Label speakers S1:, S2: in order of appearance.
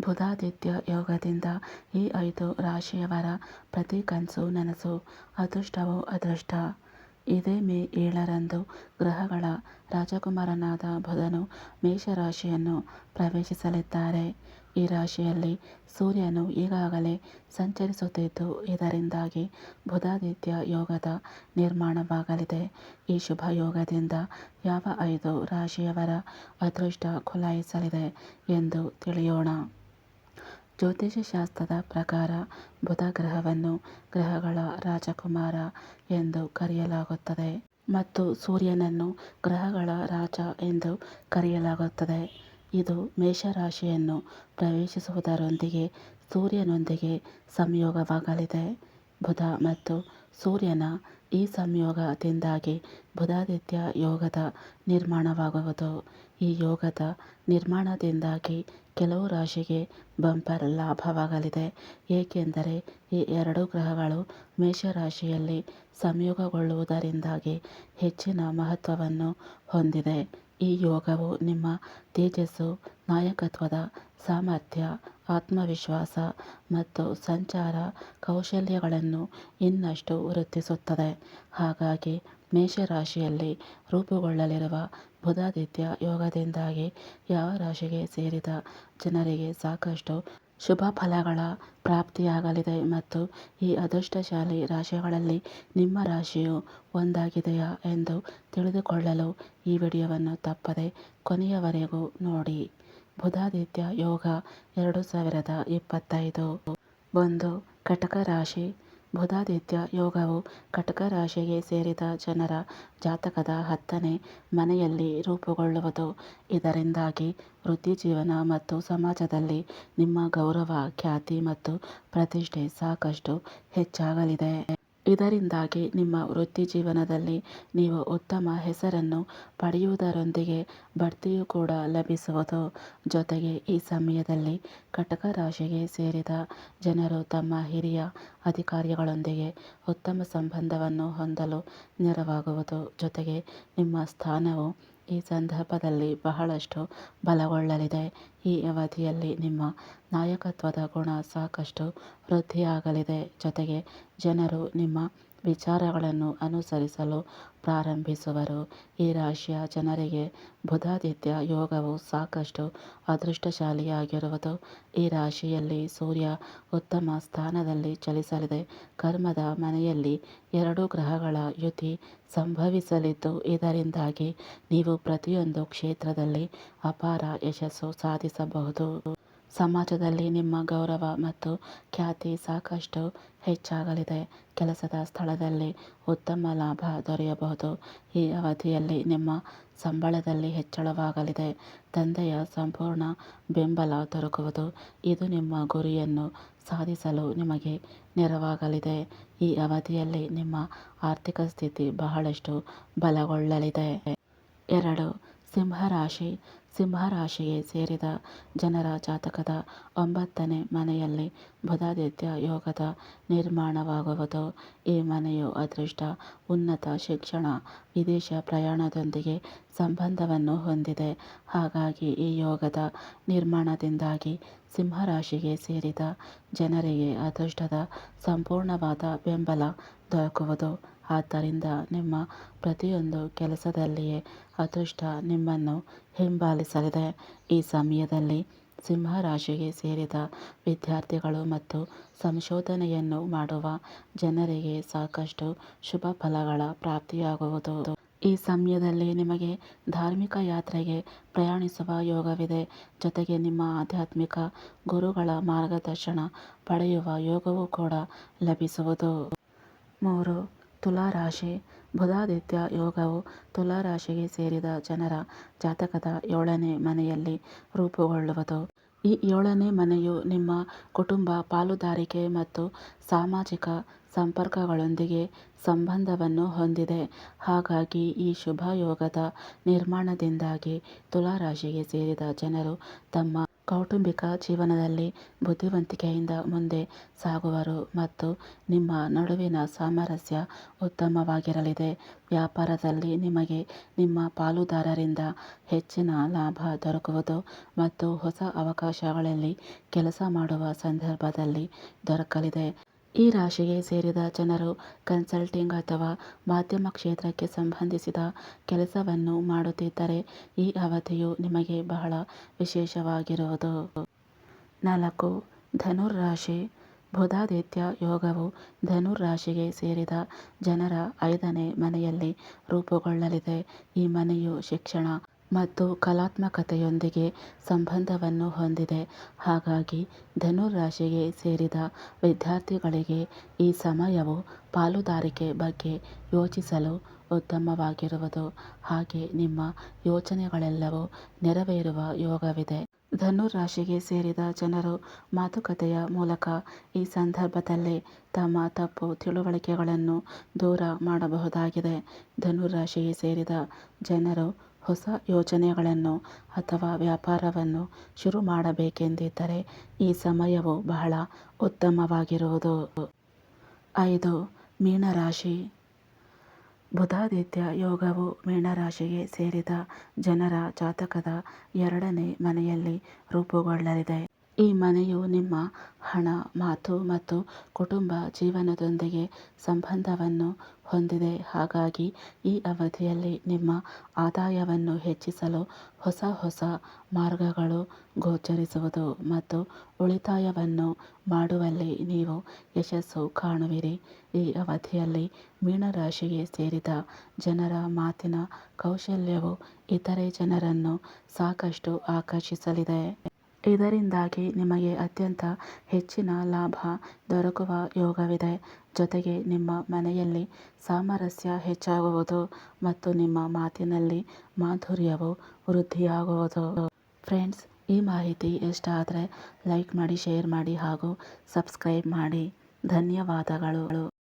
S1: ಬುಧಾದಿತ್ಯ ಯೋಗದಿಂದ ಈ ಐದು ರಾಶಿಯವರ ಪ್ರತಿ ಕನಸು ನನಸು, ಅದೃಷ್ಟವೋ ಅದೃಷ್ಟ. ಇದೇ ಮೇ ಏಳರಂದು ಗ್ರಹಗಳ ರಾಜಕುಮಾರನಾದ ಬುಧನು ಮೇಷರಾಶಿಯನ್ನು ಪ್ರವೇಶಿಸಲಿದ್ದಾರೆ. ಈ ರಾಶಿಯಲ್ಲಿ ಸೂರ್ಯನು ಈಗಾಗಲೇ ಸಂಚರಿಸುತ್ತಿದ್ದು, ಇದರಿಂದಾಗಿ ಬುಧಾದಿತ್ಯ ಯೋಗದ ನಿರ್ಮಾಣವಾಗಲಿದೆ. ಈ ಶುಭ ಯೋಗದಿಂದ ಯಾವ ಐದು ರಾಶಿಯವರ ಅದೃಷ್ಟ ಖುಲಾಯಿಸಲಿದೆ ಎಂದು ತಿಳಿಯೋಣ. ಜ್ಯೋತಿಷ್ಯಶಾಸ್ತ್ರದ ಪ್ರಕಾರ ಬುಧ ಗ್ರಹವನ್ನು ಗ್ರಹಗಳ ರಾಜಕುಮಾರ ಎಂದು ಕರೆಯಲಾಗುತ್ತದೆ ಮತ್ತು ಸೂರ್ಯನನ್ನು ಗ್ರಹಗಳ ರಾಜ ಎಂದು ಕರೆಯಲಾಗುತ್ತದೆ. ಇದು ಮೇಷರಾಶಿಯನ್ನು ಪ್ರವೇಶಿಸುವುದರೊಂದಿಗೆ ಸೂರ್ಯನೊಂದಿಗೆ ಸಂಯೋಗವಾಗಲಿದೆ. ಬುಧ ಮತ್ತು ಸೂರ್ಯನ ಈ ಸಂಯೋಗದಿಂದಾಗಿ ಬುಧಾದಿತ್ಯ ಯೋಗದ ನಿರ್ಮಾಣವಾಗುವುದು. ಈ ಯೋಗದ ನಿರ್ಮಾಣದಿಂದಾಗಿ ಕೆಲವು ರಾಶಿಗೆ ಬಂಪರ್ ಲಾಭವಾಗಲಿದೆ. ಏಕೆಂದರೆ ಈ ಎರಡು ಗ್ರಹಗಳು ಮೇಷರಾಶಿಯಲ್ಲಿ ಸಂಯೋಗಗೊಳ್ಳುವುದರಿಂದಾಗಿ ಹೆಚ್ಚಿನ ಮಹತ್ವವನ್ನು ಹೊಂದಿದೆ. ಈ ಯೋಗವು ನಿಮ್ಮ ತೇಜಸ್ಸು, ನಾಯಕತ್ವದ ಸಾಮರ್ಥ್ಯ, ಆತ್ಮವಿಶ್ವಾಸ ಮತ್ತು ಸಂಚಾರ ಕೌಶಲ್ಯಗಳನ್ನು ಇನ್ನಷ್ಟು ವೃದ್ಧಿಸುತ್ತದೆ. ಹಾಗಾಗಿ ಮೇಷರಾಶಿಯಲ್ಲಿ ರೂಪುಗೊಳ್ಳಲಿರುವ ಬುಧಾದಿತ್ಯ ಯೋಗದಿಂದಾಗಿ ಯಾವ ರಾಶಿಗೆ ಸೇರಿದ ಜನರಿಗೆ ಸಾಕಷ್ಟು ಶುಭ ಫಲಗಳ ಪ್ರಾಪ್ತಿಯಾಗಲಿದೆ ಮತ್ತು ಈ ಅದೃಷ್ಟಶಾಲಿ ರಾಶಿಗಳಲ್ಲಿ ನಿಮ್ಮ ರಾಶಿಯು ಒಂದಾಗಿದೆಯಾ ಎಂದು ತಿಳಿದುಕೊಳ್ಳಲು ಈ ವಿಡಿಯೋವನ್ನು ತಪ್ಪದೆ ಕೊನೆಯವರೆಗೂ ನೋಡಿ. ಬುಧಾದಿತ್ಯ ಯೋಗ ಎರಡು ಸಾವಿರದ ಇಪ್ಪತ್ತೈದು. ಒಂದು ಕಟಕ ರಾಶಿ ಬುಧಾದಿತ್ಯ ಯೋಗವು ಕಟಕ ರಾಶಿಗೆ ಸೇರಿದ ಜನರ ಜಾತಕದ ಹತ್ತನೇ ಮನೆಯಲ್ಲಿ ರೂಪುಗೊಳ್ಳುವುದು. ಇದರಿಂದಾಗಿ ವೃತ್ತಿಜೀವನ ಮತ್ತು ಸಮಾಜದಲ್ಲಿ ನಿಮ್ಮ ಗೌರವ, ಖ್ಯಾತಿ ಮತ್ತು ಪ್ರತಿಷ್ಠೆ ಸಾಕಷ್ಟು ಹೆಚ್ಚಾಗಲಿದೆ. ಇದರಿಂದಾಗಿ ನಿಮ್ಮ ವೃತ್ತಿ ಜೀವನದಲ್ಲಿ ನೀವು ಉತ್ತಮ ಹೆಸರನ್ನು ಪಡೆಯುವುದರೊಂದಿಗೆ ಬಡ್ತಿಯೂ ಕೂಡ ಲಭಿಸುವುದು. ಜೊತೆಗೆ ಈ ಸಮಯದಲ್ಲಿ ಕಟಕ ರಾಶಿಗೆ ಸೇರಿದ ಜನರು ತಮ್ಮ ಹಿರಿಯ ಅಧಿಕಾರಿಗಳೊಂದಿಗೆ ಉತ್ತಮ ಸಂಬಂಧವನ್ನು ಹೊಂದಲು ನೆರವಾಗುವುದು. ಜೊತೆಗೆ ನಿಮ್ಮ ಸ್ಥಾನವು ಈ ಸಂದರ್ಭದಲ್ಲಿ ಬಹಳಷ್ಟು ಬಲಗೊಳ್ಳಲಿದೆ. ಈ ಅವಧಿಯಲ್ಲಿ ನಿಮ್ಮ ನಾಯಕತ್ವದ ಗುಣ ಸಾಕಷ್ಟು ವೃದ್ಧಿಯಾಗಲಿದೆ. ಜೊತೆಗೆ ಜನರು ನಿಮ್ಮ ವಿಚಾರಗಳನ್ನು ಅನುಸರಿಸಲು ಪ್ರಾರಂಭಿಸುವರು. ಈ ರಾಶಿಯ ಜನರಿಗೆ ಬುಧಾದಿತ್ಯ ಯೋಗವು ಸಾಕಷ್ಟು ಅದೃಷ್ಟಶಾಲಿಯಾಗಿರುವುದು. ಈ ರಾಶಿಯಲ್ಲಿ ಸೂರ್ಯ ಉತ್ತಮ ಸ್ಥಾನದಲ್ಲಿ ಚಲಿಸಲಿದೆ. ಕರ್ಮದ ಮನೆಯಲ್ಲಿ ಎರಡು ಗ್ರಹಗಳ ಯುತಿ ಸಂಭವಿಸಲಿದ್ದು, ಇದರಿಂದಾಗಿ ನೀವು ಪ್ರತಿಯೊಂದು ಕ್ಷೇತ್ರದಲ್ಲಿ ಅಪಾರ ಯಶಸ್ಸು ಸಾಧಿಸಬಹುದು. ಸಮಾಜದಲ್ಲಿ ನಿಮ್ಮ ಗೌರವ ಮತ್ತು ಖ್ಯಾತಿ ಸಾಕಷ್ಟು ಹೆಚ್ಚಾಗಲಿದೆ. ಕೆಲಸದ ಸ್ಥಳದಲ್ಲಿ ಉತ್ತಮ ಲಾಭ ದೊರೆಯಬಹುದು. ಈ ಅವಧಿಯಲ್ಲಿ ನಿಮ್ಮ ಸಂಬಳದಲ್ಲಿ ಹೆಚ್ಚಳವಾಗಲಿದೆ. ತಂದೆಯ ಸಂಪೂರ್ಣ ಬೆಂಬಲ ದೊರಕುವುದು. ಇದು ನಿಮ್ಮ ಗುರಿಯನ್ನು ಸಾಧಿಸಲು ನಿಮಗೆ ನೆರವಾಗಲಿದೆ. ಈ ಅವಧಿಯಲ್ಲಿ ನಿಮ್ಮ ಆರ್ಥಿಕ ಸ್ಥಿತಿ ಬಹಳಷ್ಟು ಬಲಗೊಳ್ಳಲಿದೆ. ಎರಡು ಸಿಂಹರಾಶಿ, ಸಿಂಹರಾಶಿಗೆ ಸೇರಿದ ಜನರ ಜಾತಕದ ಒಂಬತ್ತನೇ ಮನೆಯಲ್ಲಿ ಬುಧಾದಿತ್ಯ ಯೋಗದ ನಿರ್ಮಾಣವಾಗುವುದು. ಈ ಮನೆಯು ಅದೃಷ್ಟ, ಉನ್ನತ ಶಿಕ್ಷಣ, ವಿದೇಶ ಪ್ರಯಾಣದೊಂದಿಗೆ ಸಂಬಂಧವನ್ನು ಹೊಂದಿದೆ. ಹಾಗಾಗಿ ಈ ಯೋಗದ ನಿರ್ಮಾಣದಿಂದಾಗಿ ಸಿಂಹರಾಶಿಗೆ ಸೇರಿದ ಜನರಿಗೆ ಅದೃಷ್ಟದ ಸಂಪೂರ್ಣವಾದ ಬೆಂಬಲ ದೊರಕುವುದು. ಆದ್ದರಿಂದ ನಿಮ್ಮ ಪ್ರತಿಯೊಂದು ಕೆಲಸದಲ್ಲಿಯೇ ಅದೃಷ್ಟ ನಿಮ್ಮನ್ನು ಹಿಂಬಾಲಿಸಲಿದೆ. ಈ ಸಮಯದಲ್ಲಿ ಸಿಂಹ ರಾಶಿಗೆ ಸೇರಿದ ವಿದ್ಯಾರ್ಥಿಗಳು ಮತ್ತು ಸಂಶೋಧನೆಯನ್ನು ಮಾಡುವ ಜನರಿಗೆ ಸಾಕಷ್ಟು ಶುಭ ಫಲಗಳ ಪ್ರಾಪ್ತಿಯಾಗುವುದು. ಈ ಸಮಯದಲ್ಲಿ ನಿಮಗೆ ಧಾರ್ಮಿಕ ಯಾತ್ರೆಗೆ ಪ್ರಯಾಣಿಸುವ ಯೋಗವಿದೆ. ಜೊತೆಗೆ ನಿಮ್ಮ ಆಧ್ಯಾತ್ಮಿಕ ಗುರುಗಳ ಮಾರ್ಗದರ್ಶನ ಪಡೆಯುವ ಯೋಗವೂ ಕೂಡ ಲಭಿಸುವುದು. ಮೂರು ತುಲಾರಾಶಿ ಬುಧಾದಿತ್ಯ ಯೋಗವು ತುಲಾರಾಶಿಗೆ ಸೇರಿದ ಜನರ ಜಾತಕದ ಏಳನೇ ಮನೆಯಲ್ಲಿ ರೂಪುಗೊಳ್ಳುವುದು. ಈ ಏಳನೇ ಮನೆಯು ನಿಮ್ಮ ಕುಟುಂಬ ಪಾಲುದಾರಿಕೆ ಮತ್ತು ಸಾಮಾಜಿಕ ಸಂಪರ್ಕಗಳೊಂದಿಗೆ ಸಂಬಂಧವನ್ನು ಹೊಂದಿದೆ. ಹಾಗಾಗಿ ಈ ಶುಭ ಯೋಗದ ನಿರ್ಮಾಣದಿಂದಾಗಿ ತುಲಾರಾಶಿಗೆ ಸೇರಿದ ಜನರು ತಮ್ಮ ಕೌಟುಂಬಿಕ ಜೀವನದಲ್ಲಿ ಬುದ್ಧಿವಂತಿಕೆಯಿಂದ ಮುಂದೆ ಸಾಗುವರು ಮತ್ತು ನಿಮ್ಮ ನಡುವಿನ ಸಾಮರಸ್ಯ ಉತ್ತಮವಾಗಿರಲಿದೆ. ವ್ಯಾಪಾರದಲ್ಲಿ ನಿಮಗೆ ನಿಮ್ಮ ಪಾಲುದಾರರಿಂದ ಹೆಚ್ಚಿನ ಲಾಭ ದೊರಕುವುದು ಮತ್ತು ಹೊಸ ಅವಕಾಶಗಳಲ್ಲಿ ಕೆಲಸ ಮಾಡುವ ಸಂದರ್ಭದಲ್ಲಿ ದೊರಕಲಿದೆ. ಈ ರಾಶಿಗೆ ಸೇರಿದ ಜನರು ಕನ್ಸಲ್ಟಿಂಗ್ ಅಥವಾ ಮಾಧ್ಯಮ ಕ್ಷೇತ್ರಕ್ಕೆ ಸಂಬಂಧಿಸಿದ ಕೆಲಸವನ್ನು ಮಾಡುತ್ತಿದ್ದರೆ ಈ ಅವಧಿಯು ನಿಮಗೆ ಬಹಳ ವಿಶೇಷವಾಗಿರುವುದು. ನಾಲ್ಕು ಧನುರ್ ರಾಶಿ ಬುಧಾದಿತ್ಯ ಯೋಗವು ಧನುರ್ ರಾಶಿಗೆ ಸೇರಿದ ಜನರ ಐದನೇ ಮನೆಯಲ್ಲಿ ರೂಪುಗೊಳ್ಳಲಿದೆ. ಈ ಮನೆಯು ಶಿಕ್ಷಣ ಮತ್ತು ಕಲಾತ್ಮಕತೆಯೊಂದಿಗೆ ಸಂಬಂಧವನ್ನು ಹೊಂದಿದೆ. ಹಾಗಾಗಿ ಧನುರ್ ರಾಶಿಗೆ ಸೇರಿದ ವಿದ್ಯಾರ್ಥಿಗಳಿಗೆ ಈ ಸಮಯವು ಪಾಲುದಾರಿಕೆ ಬಗ್ಗೆ ಯೋಚಿಸಲು ಉತ್ತಮವಾಗಿರುವುದು. ಹಾಗೆ ನಿಮ್ಮ ಯೋಚನೆಗಳೆಲ್ಲವೂ ನೆರವೇರುವ ಯೋಗವಿದೆ. ಧನುರ್ ರಾಶಿಗೆ ಸೇರಿದ ಜನರು ಮಾತುಕತೆಯ ಮೂಲಕ ಈ ಸಂದರ್ಭದಲ್ಲಿ ತಮ್ಮ ತಪ್ಪು ತಿಳುವಳಿಕೆಗಳನ್ನು ದೂರ ಮಾಡಬಹುದಾಗಿದೆ. ಧನುರಾಶಿಗೆ ಸೇರಿದ ಜನರು ಹೊಸ ಯೋಜನೆಗಳನ್ನು ಅಥವಾ ವ್ಯಾಪಾರವನ್ನು ಶುರು ಮಾಡಬೇಕೆಂದಿದ್ದರೆ ಈ ಸಮಯವು ಬಹಳ ಉತ್ತಮವಾಗಿರುವುದು. ಐದು, ಮೀನರಾಶಿ. ಬುಧಾದಿತ್ಯ ಯೋಗವು ಮೀನರಾಶಿಗೆ ಸೇರಿದ ಜನರ ಜಾತಕದ ಎರಡನೇ ಮನೆಯಲ್ಲಿ ರೂಪುಗೊಳ್ಳಲಿದೆ. ಈ ಮನೆಯು ನಿಮ್ಮ ಹಣ, ಮಾತು ಮತ್ತು ಕುಟುಂಬ ಜೀವನದೊಂದಿಗೆ ಸಂಬಂಧವನ್ನು ಹೊಂದಿದೆ. ಹಾಗಾಗಿ ಈ ಅವಧಿಯಲ್ಲಿ ನಿಮ್ಮ ಆದಾಯವನ್ನು ಹೆಚ್ಚಿಸಲು ಹೊಸ ಹೊಸ ಮಾರ್ಗಗಳು ಗೋಚರಿಸುವುದು ಮತ್ತು ಉಳಿತಾಯವನ್ನು ಮಾಡುವಲ್ಲಿ ನೀವು ಯಶಸ್ಸು ಕಾಣುವಿರಿ. ಈ ಅವಧಿಯಲ್ಲಿ ಮೀನರಾಶಿಗೆ ಸೇರಿದ ಜನರ ಮಾತಿನ ಕೌಶಲ್ಯವು ಇತರೆ ಜನರನ್ನು ಸಾಕಷ್ಟು ಆಕರ್ಷಿಸಲಿದೆ. ಇದರಿಂದಾಗಿ ನಿಮಗೆ ಅತ್ಯಂತ ಹೆಚ್ಚಿನ ಲಾಭ ದೊರಕುವ ಯೋಗವಿದೆ. ಜೊತೆಗೆ ನಿಮ್ಮ ಮನೆಯಲ್ಲಿ ಸಾಮರಸ್ಯ ಹೆಚ್ಚಾಗುವುದು ಮತ್ತು ನಿಮ್ಮ ಮಾತಿನಲ್ಲಿ ಮಾಧುರ್ಯವು ವೃದ್ಧಿಯಾಗುವುದು. ಫ್ರೆಂಡ್ಸ್, ಈ ಮಾಹಿತಿ ಇಷ್ಟ ಆದರೆ ಲೈಕ್ ಮಾಡಿ, ಶೇರ್ ಮಾಡಿ ಹಾಗೂ ಸಬ್ಸ್ಕ್ರೈಬ್ ಮಾಡಿ. ಧನ್ಯವಾದಗಳು.